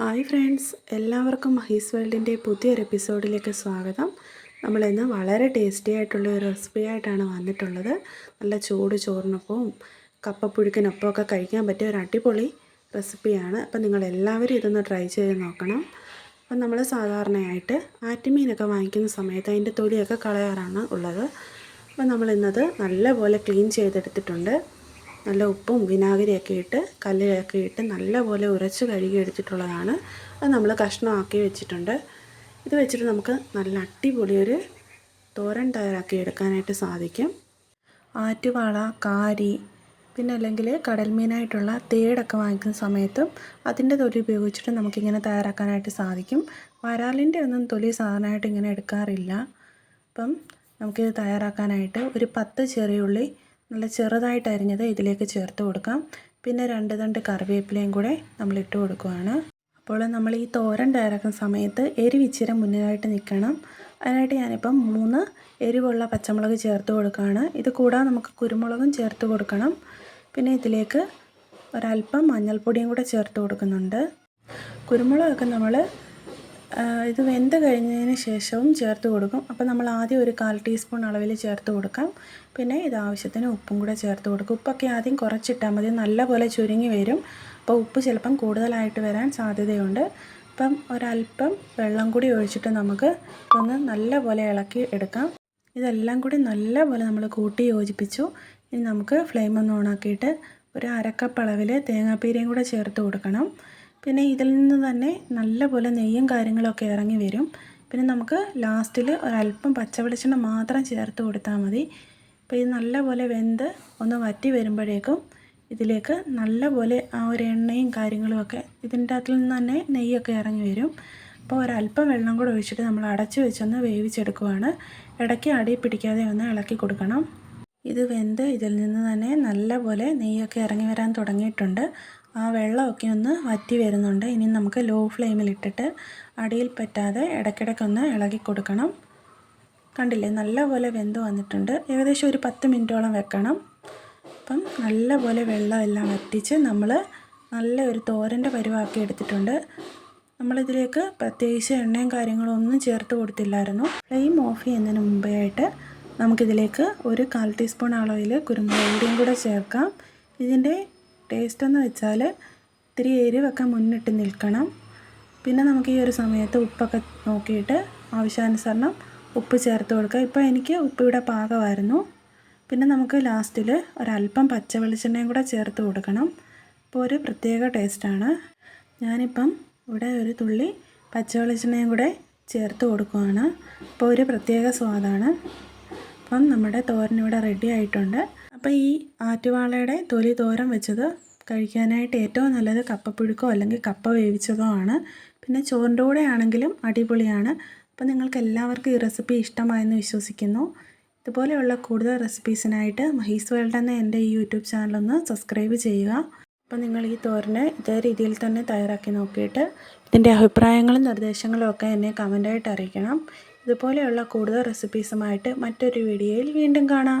Hi friends എല്ലാവർക്കും മഹീസ് വേൾഡിന്റെ പുതിയൊരു എപ്പിസോഡിലേക്ക് സ്വാഗതം. നമ്മളിന്ന് വളരെ ടേസ്റ്റി ആയിട്ടുള്ള ഒരു റെസിപ്പി ആയിട്ടാണ് വന്നിട്ടുള്ളത്. നല്ല ചൂട് ചോറിനൊപ്പവും കപ്പപ്പുഴുക്കിനൊപ്പം ഒക്കെ കഴിക്കാൻ പറ്റിയ ഒരു അടിപൊളി റെസിപ്പിയാണ്. അപ്പം നിങ്ങൾ എല്ലാവരും ഇതൊന്ന് ട്രൈ ചെയ്ത് നോക്കണം. അപ്പം നമ്മൾ സാധാരണയായിട്ട് ആറ്റുമീനൊക്കെ വാങ്ങിക്കുന്ന സമയത്ത് അതിന്റെ തൊലിയൊക്കെ കളയാറാണ് ഉള്ളത്. അപ്പം നമ്മളിന്നത് നല്ലപോലെ ക്ലീൻ ചെയ്തെടുത്തിട്ടുണ്ട്. നല്ല ഉപ്പും വിനാഗിരിയൊക്കെ ഇട്ട് കല്ലിലൊക്കെ ഇട്ട് നല്ലപോലെ ഉരച്ച് കഴുകി എടുത്തിട്ടുള്ളതാണ്. അത് നമ്മൾ കഷ്ണമാക്കി വെച്ചിട്ടുണ്ട്. ഇത് വെച്ചിട്ട് നമുക്ക് നല്ല അടിപൊളി ഒരു തോരൻ തയ്യാറാക്കി എടുക്കാനായിട്ട് സാധിക്കും. ആറ്റുവാള കാരി പിന്നെ അല്ലെങ്കിൽ കടൽ മീനായിട്ടുള്ള തേടൊക്കെ വാങ്ങിക്കുന്ന സമയത്തും അതിന്റെ തൊലി ഉപയോഗിച്ചിട്ട് നമുക്കിങ്ങനെ തയ്യാറാക്കാനായിട്ട് സാധിക്കും. വരാലിന്റെ ഒന്നും തൊലി സാധാരണയായിട്ട് ഇങ്ങനെ എടുക്കാറില്ല. അപ്പം നമുക്കിത് തയ്യാറാക്കാനായിട്ട് ഒരു പത്ത് ചെറിയ ഉള്ളി നല്ല ചെറുതായിട്ട് അരിഞ്ഞത് ഇതിലേക്ക് ചേർത്ത് കൊടുക്കാം. പിന്നെ രണ്ട് തണ്ട് കറിവേപ്പിലയും കൂടെ നമ്മൾ ഇട്ട് കൊടുക്കുകയാണ് അപ്പോൾ നമ്മൾ ഈ തോരൻ തയ്യാറാക്കുന്ന സമയത്ത് എരിവിച്ചിരം മുന്നിലായിട്ട് നിൽക്കണം. അതിനായിട്ട് ഞാനിപ്പം മൂന്ന് എരിവുള്ള പച്ചമുളക് ചേർത്ത് കൊടുക്കുകയാണ്. ഇത് കൂടാതെ നമുക്ക് കുരുമുളകും ചേർത്ത് കൊടുക്കണം. പിന്നെ ഇതിലേക്ക് ഒരല്പം മഞ്ഞൾപ്പൊടിയും കൂടെ ചേർത്ത് കൊടുക്കുന്നുണ്ട്. കുരുമുളകൊക്കെ നമ്മൾ ഇത് വെന്ത് കഴിഞ്ഞതിന് ശേഷവും ചേർത്ത് കൊടുക്കും. അപ്പോൾ നമ്മൾ ആദ്യം ഒരു കാൽ ടീസ്പൂൺ അളവിൽ ചേർത്ത് കൊടുക്കാം. പിന്നെ ഇത് ആവശ്യത്തിന് ഉപ്പും കൂടെ ചേർത്ത് കൊടുക്കും. ഉപ്പൊക്കെ ആദ്യം കുറച്ചിട്ടാൽ മതി. നല്ലപോലെ ചുരുങ്ങി വരും. അപ്പോൾ ഉപ്പ് ചിലപ്പം കൂടുതലായിട്ട് വരാൻ സാധ്യതയുണ്ട്. അപ്പം ഒരല്പം വെള്ളം കൂടി ഒഴിച്ചിട്ട് നമുക്ക് ഒന്ന് നല്ലപോലെ ഇളക്കി എടുക്കാം. ഇതെല്ലാം കൂടി നല്ലപോലെ നമ്മൾ കൂട്ടി യോജിപ്പിച്ചു. ഇനി നമുക്ക് ഫ്ലെയിം ഒന്ന് ഓണാക്കിയിട്ട് ഒരു അരക്കപ്പ് അളവിൽ തേങ്ങാപ്പീരയും കൂടെ ചേർത്ത് കൊടുക്കണം. പിന്നെ ഇതിൽ നിന്ന് തന്നെ നല്ലപോലെ നെയ്യും കാര്യങ്ങളൊക്കെ ഇറങ്ങി വരും. പിന്നെ നമുക്ക് ലാസ്റ്റിൽ ഒരല്പം പച്ചവെളിച്ചെണ്ണ മാത്രം ചേർത്ത് കൊടുത്താൽ മതി. അപ്പോൾ ഇത് നല്ലപോലെ വെന്ത് ഒന്ന് വറ്റി വരുമ്പോഴേക്കും ഇതിലേക്ക് നല്ലപോലെ ആ ഒരു എണ്ണയും കാര്യങ്ങളുമൊക്കെ ഇതിന്റെ അകത്തിൽ നിന്ന് തന്നെ നെയ്യൊക്കെ ഇറങ്ങി വരും. അപ്പോൾ ഒരല്പം വെള്ളം കൂടെ ഒഴിച്ചിട്ട് നമ്മൾ അടച്ച് വെച്ചൊന്ന് വേവിച്ചെടുക്കുവാണ്. ഇടയ്ക്ക് അടി പിടിക്കാതെ ഒന്ന് ഇളക്കി കൊടുക്കണം. ഇത് വെന്ത് ഇതിൽ നിന്ന് തന്നെ നല്ലപോലെ നെയ്യൊക്കെ ഇറങ്ങി വരാൻ തുടങ്ങിയിട്ടുണ്ട്. ആ വെള്ളമൊക്കെ ഒന്ന് വറ്റി വരുന്നുണ്ട്. ഇനി നമുക്ക് ലോ ഫ്ലെയിമിലിട്ടിട്ട് അടിയിൽ പറ്റാതെ ഇടയ്ക്കിടയ്ക്കൊന്ന് ഇളകി കൊടുക്കണം. കണ്ടില്ലേ നല്ലപോലെ വെന്ത് വന്നിട്ടുണ്ട്. ഏകദേശം ഒരു പത്ത് മിനിറ്റോളം വെക്കണം. അപ്പം നല്ലപോലെ വെള്ളമെല്ലാം വറ്റിച്ച് നമ്മൾ നല്ല ഒരു തോരന്റെ പരിവാക്കി എടുത്തിട്ടുണ്ട്. നമ്മളിതിലേക്ക് പ്രത്യേകിച്ച് എണ്ണയും കാര്യങ്ങളും ഒന്നും ചേർത്ത് കൊടുത്തില്ലായിരുന്നു. ഫ്ലെയിം ഓഫ് ചെയ്യുന്നതിന് മുമ്പേ ആയിട്ട് നമുക്കിതിലേക്ക് ഒരു കാൽ ടീസ്പൂൺ അളവിൽ കുരുമുളക് പൊടിയും കൂടെ ചേർക്കാം. ഇതിന്റെ ടേസ്റ്റ് എന്ന് വെച്ചാൽ ഇത്തിരി എരിവൊക്കെ മുന്നിട്ട് നിൽക്കണം. പിന്നെ നമുക്ക് ഈ ഒരു സമയത്ത് ഉപ്പൊക്കെ നോക്കിയിട്ട് ആവശ്യാനുസരണം ഉപ്പ് ചേർത്ത് കൊടുക്കുക. ഇപ്പോൾ എനിക്ക് ഉപ്പ് ഇവിടെ പാകമായിരുന്നു. പിന്നെ നമുക്ക് ലാസ്റ്റിൽ ഒരല്പം പച്ച വെളിച്ചെണ്ണയും കൂടെ ചേർത്ത് കൊടുക്കണം. ഇപ്പോൾ ഒരു പ്രത്യേക ടേസ്റ്റാണ് ഞാനിപ്പം ഇവിടെ ഒരു തുള്ളി പച്ച വെളിച്ചെണ്ണയും കൂടെ ചേർത്ത് കൊടുക്കുകയാണ് അപ്പോൾ ഒരു പ്രത്യേക സ്വാദാണ്. അപ്പം നമ്മുടെ തോരൻ ഇവിടെ റെഡി ആയിട്ടുണ്ട്. അപ്പോൾ ഈ ആറ്റുവാളയുടെ തൊലി തോരം വെച്ചത് കഴിക്കാനായിട്ട് ഏറ്റവും നല്ലത് കപ്പപ്പുഴുക്കോ അല്ലെങ്കിൽ കപ്പ വേവിച്ചതോ ആണ്. പിന്നെ ചോറിന്റെ കൂടെ ആണെങ്കിലും അടിപൊളിയാണ്. അപ്പോൾ നിങ്ങൾക്ക് എല്ലാവർക്കും ഈ റെസിപ്പി ഇഷ്ടമായെന്ന് വിശ്വസിക്കുന്നു. ഇതുപോലെയുള്ള കൂടുതൽ റെസിപ്പീസിനായിട്ട് മഹീസ് വേൾഡ് എന്ന എന്റെ ഈ യൂട്യൂബ് ചാനലൊന്ന് സബ്സ്ക്രൈബ് ചെയ്യുക. അപ്പോൾ നിങ്ങൾ ഈ തോരന് ഇതേ രീതിയിൽ തന്നെ തയ്യാറാക്കി നോക്കിയിട്ട് ഇതിന്റെ അഭിപ്രായങ്ങളും നിർദ്ദേശങ്ങളും ഒക്കെ എന്നെ കമന്റായിട്ട് അറിയിക്കണം. ഇതുപോലെയുള്ള കൂടുതൽ റെസിപ്പീസുമായിട്ട് മറ്റൊരു വീഡിയോയിൽ വീണ്ടും കാണാം.